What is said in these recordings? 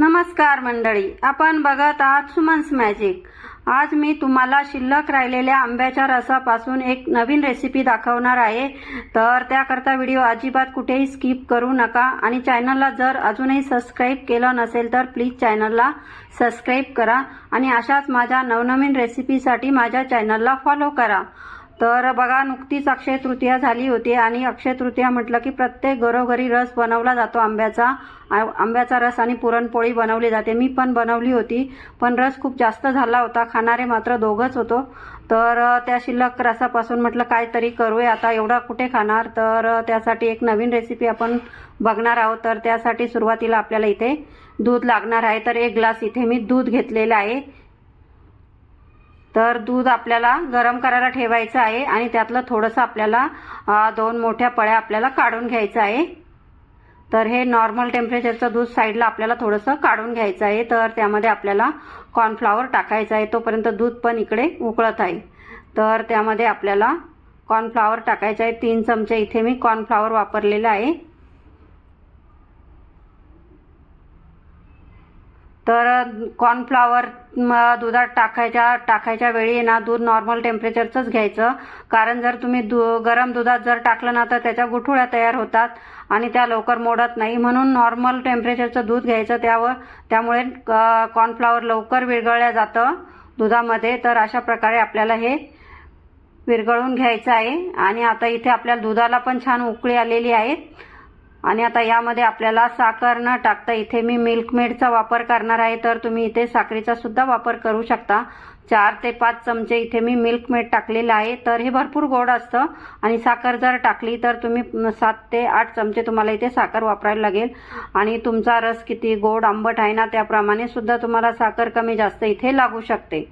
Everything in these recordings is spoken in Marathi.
नमस्कार मंडळी आपण बघत आहात सुमन्स मॅजिक आज मी तुम्हाला शिल्लक राहिलेल्या आंब्याच्या रसापासून एक नवीन रेसिपी दाखवणार आहे. तर त्याकरता व्हिडिओ अजिबात कुठेही स्किप करू नका आणि चॅनलला जर अजूनही सबस्क्राईब केलं नसेल तर प्लीज चॅनलला सबस्क्राईब करा आणि अशाच माझ्या नवनवीन रेसिपीसाठी माझ्या चॅनलला फॉलो करा. तर बघा नुकतीच अक्षय तृतीया झाली होती आणि अक्षय तृतीया म्हटलं की प्रत्येक घरोघरी रस बनवला जातो आंब्याचा. आ- आंब्याचा रस आणि पुरणपोळी बनवली जाते. मी पण बनवली होती पण रस खूप जास्त झाला होता. खाणारे मात्र दोघंच होतो. तर त्या शिल्लक रसापासून म्हटलं काहीतरी करूया आता. एवढा कुठे खाणार? तर त्यासाठी एक नवीन रेसिपी आपण बघणार आहोत. तर त्यासाठी सुरुवातीला आपल्याला इथे दूध लागणार आहे. तर एक ग्लास इथे मी दूध घेतलेलं आहे. तर दूध आपल्याला गरम करायला ठेवायचं आहे आणि त्यातलं थोडंसं आपल्याला दोन मोठ्या पळ्या आपल्याला काढून घ्यायचं आहे. तर हे नॉर्मल टेम्परेचरचं दूध साईडला आपल्याला थोडंसं काढून घ्यायचं आहे. तर त्यामध्ये आपल्याला कॉर्नफ्लॉवर टाकायचं आहे. तोपर्यंत दूध पण इकडे उकळत आहे. तर त्यामध्ये आपल्याला कॉर्नफ्लॉवर टाकायचं आहे. तीन चमचे इथे मी कॉर्नफ्लॉवर वापरलेलं आहे. तर कॉर्नफ्लावर दुधात टाकायच्या टाकायच्या वेळी ना दूध नॉर्मल टेम्परेचरचंच घ्यायचं. कारण जर तुम्ही दु गरम दुधात जर टाकलं ना तर त्याच्या गुठुळ्या तयार होतात आणि त्या लवकर मोडत नाही. म्हणून नॉर्मल टेम्परेचरचं दूध घ्यायचं त्यावर. त्यामुळे कॉर्नफ्लावर लवकर विरघळल्या जातं दुधामध्ये. तर अशा प्रकारे आपल्याला हे विरघळून घ्यायचं आहे. आणि आता इथे आपल्या दुधाला पण छान उकळी आलेली आहे. आणि आता यामध्ये आपल्याला साखर न टाकता इथे मी मिल्कमेडचा वापर करणार आहे. तर तुम्ही इथे साखरेचा सुद्धा वापर करू शकता. चार ते पाच चमचे इथे मी मिल्क मेड टाकलेलं आहे. तर हे भरपूर गोड असतं. आणि साखर जर टाकली तर तुम्ही सात ते आठ चमचे तुम्हाला इथे साखर वापरायला लागेल. आणि तुमचा रस किती गोड आंबट आहे ना त्याप्रमाणे सुद्धा तुम्हाला साखर कमी जास्त इथे लागू शकते.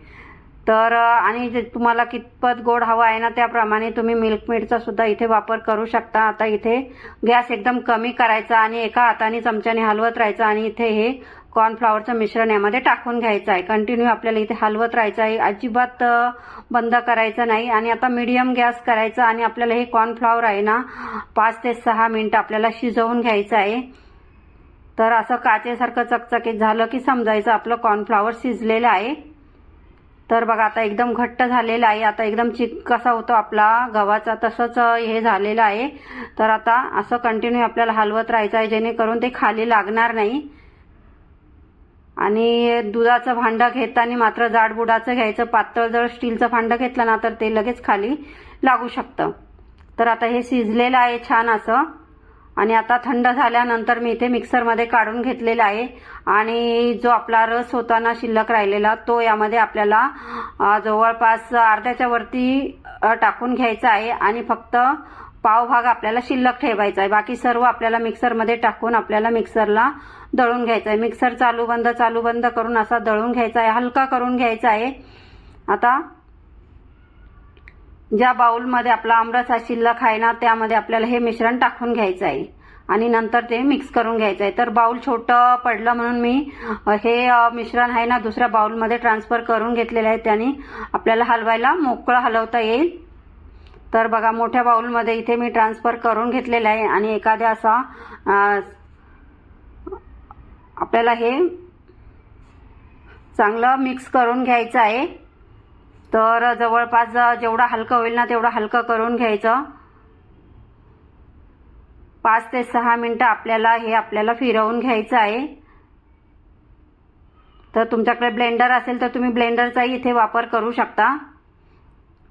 तर आणि जे तुम्हाला कितपत गोड हवा आहे ना त्याप्रमाणे तुम्ही मिल्क मेडचा सुद्धा इथे वापर करू शकता. आता इथे गॅस एकदम कमी करायचा आणि एका हाताने चमच्याने हलवत राहायचं आणि इथे हे कॉर्नफ्लॉवरचं मिश्रण यामध्ये टाकून घ्यायचं आहे. कंटिन्यू आपल्याला इथे हलवत राहायचं आहे. अजिबात बंद करायचं नाही. आणि आता मीडियम गॅस करायचा आणि आपल्याला हे कॉर्नफ्लॉवर आहे ना पाच ते सहा मिनटं आपल्याला शिजवून घ्यायचं आहे. तर असं काचेसारखं चकचकीत झालं की समजायचं आपलं कॉर्नफ्लॉवर शिजलेलं आहे. तर बघा आता एकदम घट्ट झालेला आहे. आता एकदम चिक कसा होतो आपला गव्हाचा तसंच हे झालेलं आहे. तर आता असं कंटिन्यू आपल्याला हलवत राहायचं आहे जेणेकरून ते खाली लागणार नाही. आणि दुधाचं भांडं घेताना मात्र जाडबुडाचं घ्यायचं पातळ जर स्टीलचं भांडं घेतलं ना तर ते लगेच खाली लागू शकतं. तर आता हे शिजलेलं आहे छान असं. आणि आता थंड झाल्यानंतर मी इथे मिक्सरमध्ये काढून घेतलेला आहे. आणि जो आपला रस होता ना शिल्लक राहिलेला तो यामध्ये आपल्याला जवळपास अर्ध्याच्या वरती टाकून घ्यायचा आहे. आणि फक्त पावभाग आपल्याला शिल्लक ठेवायचा आहे. बाकी सर्व आपल्याला मिक्सरमध्ये टाकून आपल्याला मिक्सरला दळून घ्यायचा आहे. मिक्सर चालू बंद चालू बंद करून असा दळून घ्यायचा आहे. हलका करून घ्यायचा आहे. आता ज्या बाउलमध्ये आपला आमरस शिल्लक आहे ना त्यामध्ये आपल्याला हे मिश्रण टाकून घ्यायचं आहे. आणि नंतर ते मिक्स करून घ्यायचं आहे. तर बाउल छोटं पडलं म्हणून मी हे मिश्रण आहे ना दुसऱ्या बाउलमध्ये ट्रान्सफर करून घेतलेलं आहे. त्याने आपल्याला हलवायला मोकळं हलवता येईल. तर बघा मोठ्या बाउलमध्ये इथे मी ट्रान्सफर करून घेतलेलं आहे. आणि एखाद्या असा आपल्याला हे चांगलं मिक्स करून घ्यायचं आहे. तर जवळपास जेवढा हलकं होईल ना तेवढं हलकं करून घ्यायचं. पाच ते सहा मिनटं आपल्याला हे आपल्याला फिरवून घ्यायचं आहे. तर तुमच्याकडे ब्लेंडर असेल तर तुम्ही ब्लेंडरचाही इथे वापर करू शकता.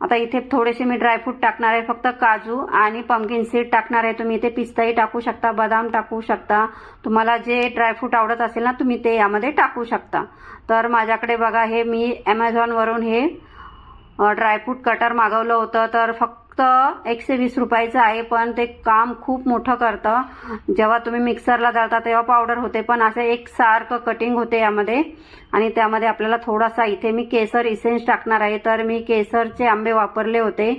आता इथे थोडेसे मी ड्रायफ्रूट टाकणार आहे फक्त काजू आणि पंपकिन सीड टाकणार आहे. तुम्ही इथे पिस्ताही टाकू शकता बदाम टाकू शकता. तुम्हाला जे ड्रायफ्रूट आवडत असेल ना तुम्ही ते यामध्ये टाकू शकता. तर माझ्याकडे बघा हे मी ॲमेझॉनवरून हे ड्रायफ्रूट कटर मागवलं होतं. तर फक्त एकशे वीस रुपयाचं आहे पण ते काम खूप मोठं करतं. जेव्हा तुम्ही मिक्सरला दळता तेव्हा पावडर होते पण असं एकसारखं कटिंग होते यामध्ये. आणि त्यामध्ये आपल्याला थोडासा इथे मी केसर इसेन्स टाकणार आहे. तर मी केसरचे आंबे वापरले होते.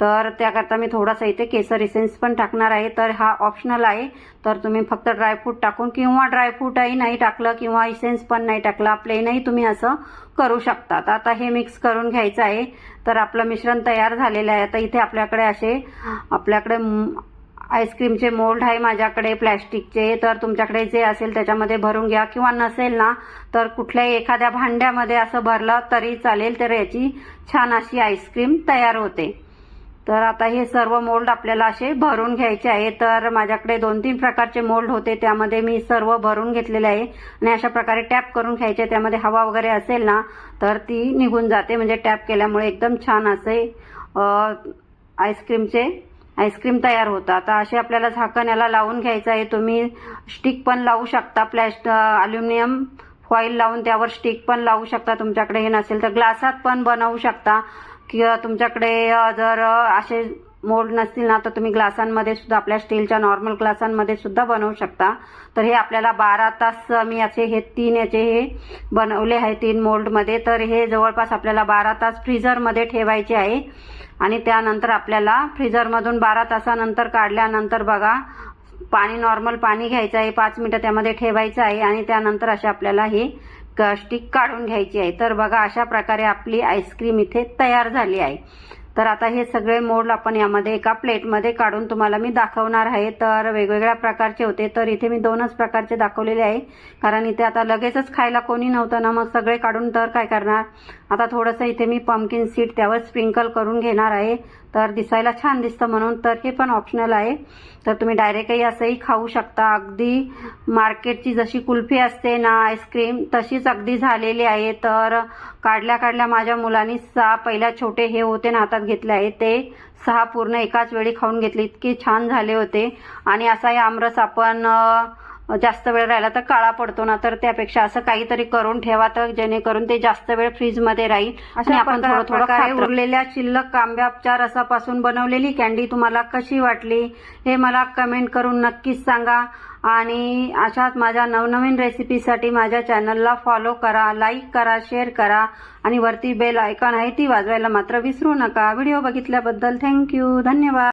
तर त्याकरता मी थोडासा इथे केसर इसेन्स पण टाकणार आहे. तर हा ऑप्शनल आहे. तर तुम्ही फक्त ड्रायफ्रूट टाकून किंवा ड्रायफ्रूटही नाही टाकलं किंवा इसेन्स पण नाही टाकलं प्लेनही तुम्ही असं करू शकता आता हे मिक्स करून घ्यायचं आहे. तर आपलं मिश्रण तयार झालेलं आहे. आता इथे आपल्याकडे असे आपल्याकडे आईस्क्रीमचे मोल्ड आहे माझ्याकडे प्लॅस्टिकचे तर तुमच्याकडे जे असेल त्याच्यामध्ये भरून घ्या. किंवा नसेल ना तर कुठल्याही एखाद्या भांड्यामध्ये असं भरलं तरी चालेल. तर याची छान अशी आईस्क्रीम तयार होते. तर आता हे सर्व मोल्ड आपल्याला असे भरून घ्यायचे आहे. तर माझ्याकडे दोन तीन प्रकारचे मोल्ड होते. त्यामध्ये मी सर्व भरून घेतलेले आहे. आणि अशा प्रकारे टॅप करून घ्यायचे. त्यामध्ये हवा वगैरे असेल ना तर ती निघून जाते. म्हणजे टॅप केल्यामुळे एकदम छान असे आईस्क्रीमचे आईस्क्रीम तयार होतं. आता असे आपल्याला झाकण याला लावून घ्यायचं आहे. तुम्ही स्टिक पण लावू शकता. प्लॅस्ट अल्युमिनियम फॉईल लावून त्यावर स्टिक पण लावू शकता. तुमच्याकडे हे नसेल तर ग्लासात पण बनवू शकता. किंवा तुमच्याकडे जर असे मोल्ड नसतील ना तर तुम्ही ग्लासांमध्ये सुद्धा आपल्या स्टीलच्या नॉर्मल ग्लासांमध्ये सुद्धा बनवू शकता. तर हे आपल्याला बारा तास मी असे हे तीन याचे हे बनवले आहे तीन मोल्डमध्ये तर हे जवळपास आपल्याला बारा तास फ्रीझरमध्ये ठेवायचे आहे. आणि त्यानंतर आपल्याला फ्रीझरमधून बारा तासानंतर काढल्यानंतर बघा पाणी नॉर्मल पाणी घ्यायचं आहे पाच मिनटं त्यामध्ये ठेवायचं आहे. आणि त्यानंतर असे आपल्याला हे स्टिक काढून घ्यायची आहे. तर बघा अशा प्रकारे आपली आईस्क्रीम इथे तयार झाली आहे. तर आता हे सगळे मोड आपण यामध्ये एका प्लेटमध्ये काढून तुम्हाला मी दाखवणार आहे. तर वेगवेगळ्या प्रकारचे होते तर इथे मी दोनच प्रकारचे दाखवलेले आहे. कारण इथे आता लगेचच खायला कोणी नव्हतं ना मग सगळे काढून तर काय करणार? आता थोडंसं इथे मी पंपकिन सीड त्यावर स्प्रिंकल करून घेणार आहे. तर दिसायला छान दिसतं म्हणून तर हे पण ऑप्शनल आहे. तर तुम्ही डायरेक्टही असंही खाऊ शकता. अगदी मार्केटची जशी कुल्फी असते ना आईस्क्रीम तशीच अगदी झालेली आहे. तर काढल्या काढल्या माझ्या मुलांनी सा पहिल्या छोटे हे होते ना हातात घेतले आहे. ते सहा पूर्ण एकाच वेळी खाऊन घेतले. इतके छान झाले होते. आणि असा हे आमरस आपण जास्त वेळ राहिला तर काळा पडतो ना तर त्यापेक्षा असं काहीतरी करून ठेवा तर जेणेकरून ते जास्त वेळ फ्रीजमध्ये राहील. आणि आपण थोडं उरलेल्या शिल्लक आंब्याच्या रसापासून बनवलेली कॅन्डी तुम्हाला कशी वाटली हे मला कमेंट करून नक्कीच सांगा. आणि अशाच माझ्या नवनवीन रेसिपीसाठी माझ्या चॅनलला फॉलो करा लाईक करा शेअर करा. आणि वरती बेल आयकॉन आहे ती वाजवायला मात्र विसरू नका. व्हिडिओ बघितल्याबद्दल थँक्यू धन्यवाद.